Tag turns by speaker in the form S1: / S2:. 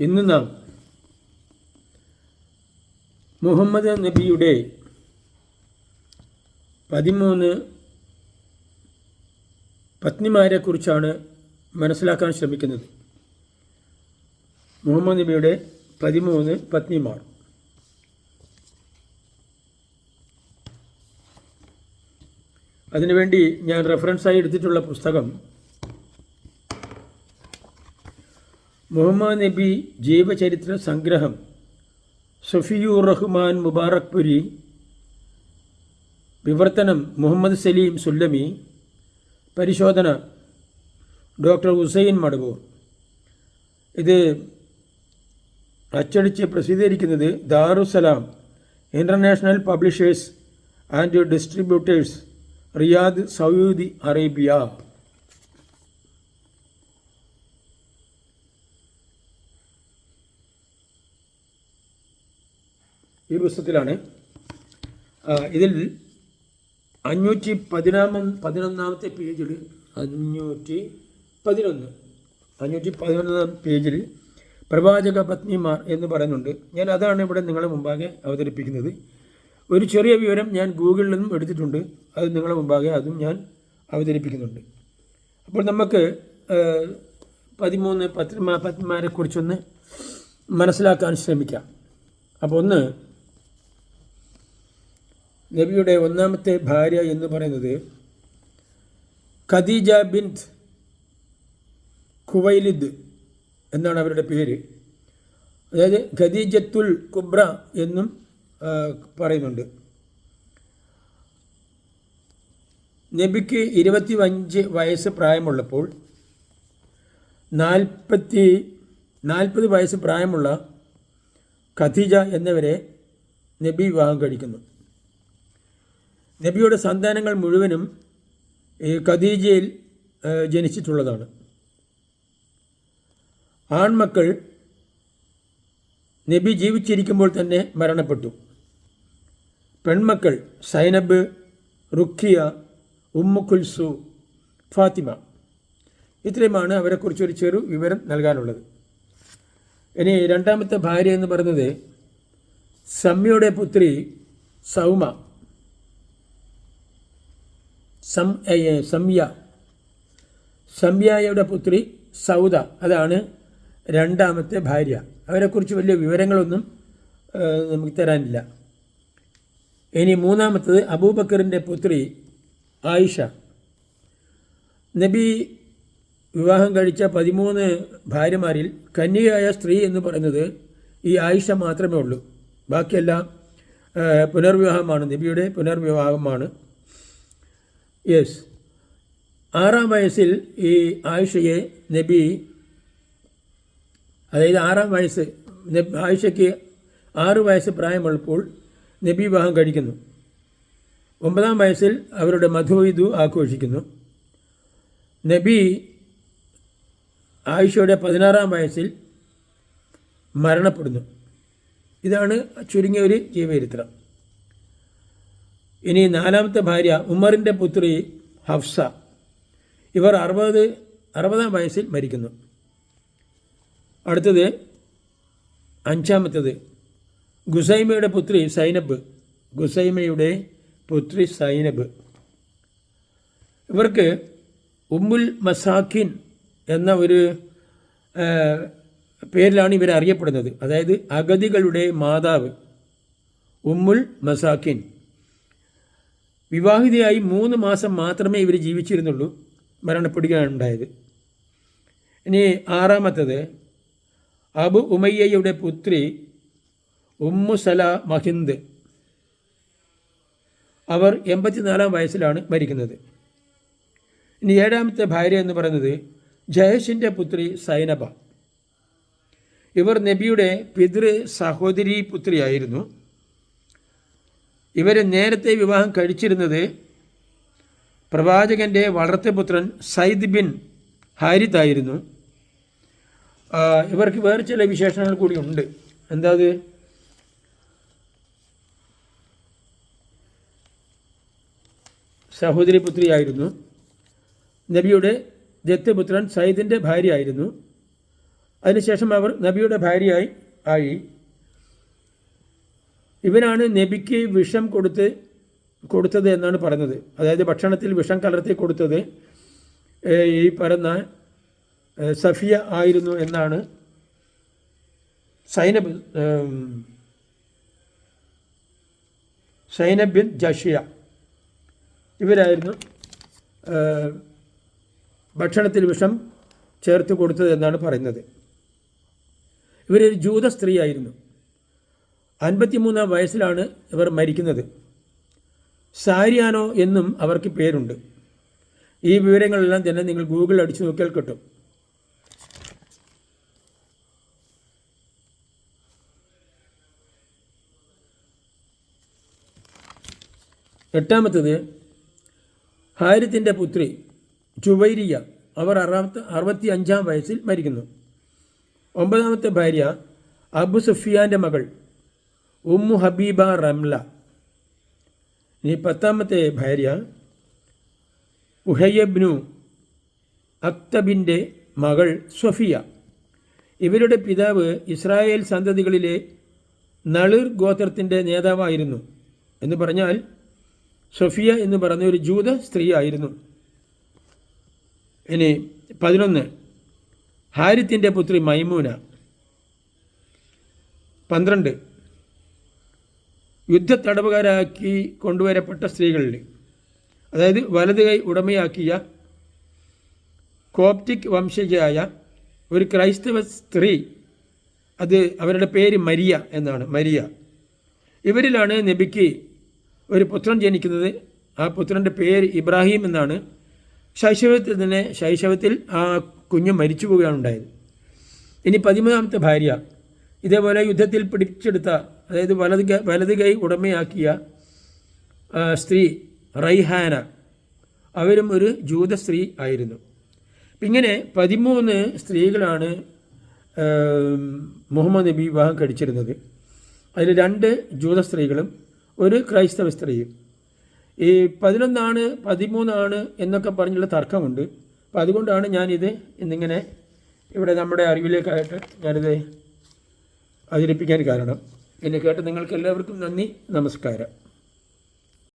S1: ഇന്ന് നാം മുഹമ്മദ് നബിയുടെ പതിമൂന്ന് പത്നിമാരെക്കുറിച്ചാണ് മനസ്സിലാക്കാൻ ശ്രമിക്കുന്നത്. മുഹമ്മദ് നബിയുടെ പതിമൂന്ന് പത്നിമാർ. അതിനുവേണ്ടി ഞാൻ റെഫറൻസായി എടുത്തിട്ടുള്ള പുസ്തകം മുഹമ്മദ് നബി ജീവചരിത്ര സംഗ്രഹം സുഫിയുർ റഹ്മാൻ മുബാറക്പുരി വിവർത്തനം മുഹമ്മദ് സലീം സുല്ലമി പരിശോധന ഡോക്ടർ ഹുസൈൻ മടവൂർ. ഇത് അച്ചടിച്ച് പ്രസിദ്ധീകരിക്കുന്നത് Darussalam international publishers and distributors Riyadh Saudi Arabia. ഈ പുസ്തകത്തിലാണ്. ഇതിൽ അഞ്ഞൂറ്റി പതിനാമ പതിനൊന്നാമത്തെ പേജിൽ അഞ്ഞൂറ്റി പതിനൊന്ന് അഞ്ഞൂറ്റി പതിനൊന്നാം പേജിൽ പ്രവാചക പത്നിമാർ എന്ന് പറയുന്നുണ്ട്. ഞാൻ അതാണ് ഇവിടെ നിങ്ങളുടെ മുമ്പാകെ അവതരിപ്പിക്കുന്നത്. ഒരു ചെറിയ വിവരം ഞാൻ ഗൂഗിളിൽ നിന്നും എടുത്തിട്ടുണ്ട്. അത് നിങ്ങളുടെ മുമ്പാകെ അതും ഞാൻ അവതരിപ്പിക്കുന്നുണ്ട്. അപ്പോൾ നമുക്ക് പതിമൂന്ന് പത്നിമാ പത്നിമാരെക്കുറിച്ചൊന്ന് മനസ്സിലാക്കാൻ ശ്രമിക്കാം. അപ്പോൾ ഒന്ന് നബിയുടെ ഒന്നാമത്തെ ഭാര്യ എന്ന് പറയുന്നത് ഖദീജ ബിൻത് ഖുവൈലിദ് എന്നാണ് അവരുടെ പേര്. അതായത് ഖദീജത്തുൽ കുബ്ര എന്നും പറയുന്നുണ്ട്. നബിക്ക് ഇരുപത്തി അഞ്ച് വയസ്സ് പ്രായമുള്ളപ്പോൾ നാൽപ്പത്തി നാൽപ്പത് വയസ്സ് പ്രായമുള്ള ഖദീജ എന്നിവരെ നബി വിവാഹം കഴിക്കുന്നു. നബിയുടെ സന്താനങ്ങൾ മുഴുവനും ഈ ഖദീജയിൽ ജനിച്ചിട്ടുള്ളതാണ്. ആൺമക്കൾ നബി ജീവിച്ചിരിക്കുമ്പോൾ തന്നെ മരണപ്പെട്ടു. പെൺമക്കൾ Zainab Ruqayya Ummu Kulsu Fatima. ഇത്രയുമാണ് അവരെക്കുറിച്ചൊരു ചെറു വിവരം നൽകാനുള്ളത്. ഇനി രണ്ടാമത്തെ ഭാര്യ എന്ന് പറയുന്നത് സമ്മിയുടെ പുത്രി സൗമ. സം സംയ. സംയായയുടെ പുത്രി സൗദ. അതാണ് രണ്ടാമത്തെ ഭാര്യ. അവരെക്കുറിച്ച് വലിയ വിവരങ്ങളൊന്നും നമുക്ക് തരാനില്ല. ഇനി മൂന്നാമത്തത് അബൂബക്കറിന്റെ പുത്രി ആയിഷ. നബി വിവാഹം കഴിച്ച പതിമൂന്ന് ഭാര്യമാരിൽ കന്യകയായ സ്ത്രീ എന്ന് പറയുന്നത് ഈ ആയിഷ മാത്രമേ ഉള്ളൂ. ബാക്കിയെല്ലാം പുനർവിവാഹമാണ്. നബിയുടെ പുനർവിവാഹമാണ്. യെസ് ആറാം വയസ്സിൽ ഈ ആയിഷയെ നബി അതായത് ആറാം വയസ്സ് ആയിഷയ്ക്ക് ആറു വയസ്സ് പ്രായമുള്ളപ്പോൾ നബി വിവാഹം കഴിക്കുന്നു. ഒമ്പതാം വയസ്സിൽ അവരുടെ മധുവിധു ആഘോഷിക്കുന്നു. നബി ആയിഷയുടെ പതിനാറാം വയസ്സിൽ മരണപ്പെടുന്നു. ഇതാണ് ചുരുങ്ങിയ ഒരു ജീവചരിത്രം. ഇനി നാലാമത്തെ ഭാര്യ ഉമറിന്റെ പുത്രി ഹഫ്സ. ഇവർ അറുപത് അറുപതാം വയസ്സിൽ മരിക്കുന്നു. അടുത്തത് അഞ്ചാമത്തത് ഗുസൈമയുടെ പുത്രി സൈനബ്. ഗുസൈമയുടെ പുത്രി സൈനബ്. ഇവർക്ക് ഉമ്മുൽ മസാഖിൻ എന്ന ഒരു പേരിലാണ് ഇവർ അറിയപ്പെടുന്നത് അതായത് അഗതികളുടെ മാതാവ് ഉമ്മുൽ മസാഖിൻ. വിവാഹിതയായി മൂന്ന് മാസം മാത്രമേ ഇവർ ജീവിച്ചിരുന്നുള്ളൂ മരണപ്പെടുകയാണ് ഉണ്ടായത് ഇനി ആറാമത്തത് അബു ഉമയ്യയുടെ പുത്രി ഉമ്മു സല മഹിന്ദ്. അവർ എൺപത്തിനാലാം വയസ്സിലാണ് മരിക്കുന്നത്. ഇനി ഏഴാമത്തെ ഭാര്യ എന്ന് പറയുന്നത് ജയേഷിന്റെ പുത്രി സൈനബ. ഇവർ നബിയുടെ പിതൃ സഹോദരി പുത്രിയായിരുന്നു. ഇവർ നേരത്തെ വിവാഹം കഴിച്ചിരുന്നത് പ്രവാചകന്റെ വളർത്തുപുത്രൻ സയ്ദ് ബിൻ ഹാരിത്തായിരുന്നു ആയിരുന്നു. ഇവർക്ക് വേറെ ചില വിശേഷണങ്ങൾ കൂടി ഉണ്ട്. എന്താ അത്? സഹോദരി പുത്രിയായിരുന്നു നബിയുടെ ദത്തുപുത്രൻ സയ്യിദിന്റെ ഭാര്യയായിരുന്നു അതിനുശേഷം അവർ നബിയുടെ ഭാര്യയായി ആയി. ഇവനാണ് നബിക്ക് വിഷം കൊടുത്ത് കൊടുത്തത് എന്നാണ് പറയുന്നത്. അതായത് ഭക്ഷണത്തിൽ വിഷം കലർത്തി കൊടുത്തത് ഈ പറയുന്ന സഫിയ ആയിരുന്നു എന്നാണ് സൈനബ് സൈനബ് ബിൻ ജഷിയ. ഇവരായിരുന്നു ഭക്ഷണത്തിൽ വിഷം ചേർത്ത് കൊടുത്തത് എന്നാണ് പറയുന്നത്. ഇവരൊരു ജൂത സ്ത്രീയായിരുന്നു. അൻപത്തിമൂന്നാം വയസ്സിലാണ് ഇവർ മരിക്കുന്നത്. സാരിയാനോ എന്നും അവർക്ക് പേരുണ്ട്. ഈ വിവരങ്ങളെല്ലാം തന്നെ നിങ്ങൾ ഗൂഗിൾ അടിച്ചു നോക്കിയാൽ കിട്ടും. എട്ടാമത്തത് ഹാരിത്തിന്റെ പുത്രി ചുവൈരിയ. അവർ അറുപത്തി അറുപത്തി അഞ്ചാം വയസ്സിൽ മരിക്കുന്നു. ഒമ്പതാമത്തെ ഭാര്യ അബു സുഫിയാന്റെ മകൾ ഉമ്മു ഹബീബ റംല. ഇനി പത്താമത്തെ ഭാര്യ ഉഹയബ്നു അക്തബിന്റെ മകൾ സൊഫിയ. ഇവരുടെ പിതാവ് ഇസ്രായേൽ സന്തതികളിലെ നളിർ ഗോത്രത്തിന്റെ നേതാവായിരുന്നു. എന്ന് പറഞ്ഞാൽ സൊഫിയ എന്ന് പറഞ്ഞ ഒരു ജൂത സ്ത്രീ ആയിരുന്നു ഇനി പതിനൊന്ന് ഹാരിത്തിന്റെ പുത്രി മൈമൂന. പന്ത്രണ്ട് യുദ്ധത്തടവുകാരാക്കി കൊണ്ടുവരപ്പെട്ട സ്ത്രീകളിൽ അതായത് വലത് കൈ ഉടമയാക്കിയ കോപ്റ്റിക് വംശജയായ ഒരു ക്രൈസ്തവ സ്ത്രീ അത് അവരുടെ പേര് മരിയ എന്നാണ് മരിയ. ഇവരിലാണ് നബിക്ക് ഒരു പുത്രൻ ജനിക്കുന്നത്. ആ പുത്രന്റെ പേര് ഇബ്രാഹിം എന്നാണ്. ശൈശവത്തിൽ തന്നെ ശൈശവത്തിൽ ആ കുഞ്ഞ് മരിച്ചു പോവുകയാണ് ഉണ്ടായത്. ഇനി പതിമൂന്നാമത്തെ ഭാര്യ. ഇതേപോലെ യുദ്ധത്തിൽ പിടിച്ചെടുത്ത അതായത് വലത് വലത് കൈ ഉടമയാക്കിയ സ്ത്രീ റൈഹാന. അവരും ഒരു ജൂത സ്ത്രീ ആയിരുന്നു. ഇങ്ങനെ പതിമൂന്ന് സ്ത്രീകളാണ് മുഹമ്മദ് നബി വിവാഹം കഴിച്ചിരുന്നത്. അതിൽ രണ്ട് ജൂത സ്ത്രീകളും ഒരു ക്രൈസ്തവ സ്ത്രീയും. ഈ പതിനൊന്നാണ് പതിമൂന്നാണ് എന്നൊക്കെ പറഞ്ഞുള്ള തർക്കമുണ്ട്. അപ്പോൾ അതുകൊണ്ടാണ് ഞാനിത് ഇന്നിങ്ങനെ ഇവിടെ നമ്മുടെ അറിവിലേക്കായിട്ട് ഞാനിത് അവതരിപ്പിക്കാൻ കാരണം. എന്നെ കേട്ട് നിങ്ങൾക്ക് എല്ലാവർക്കും നന്ദി നമസ്കാരം.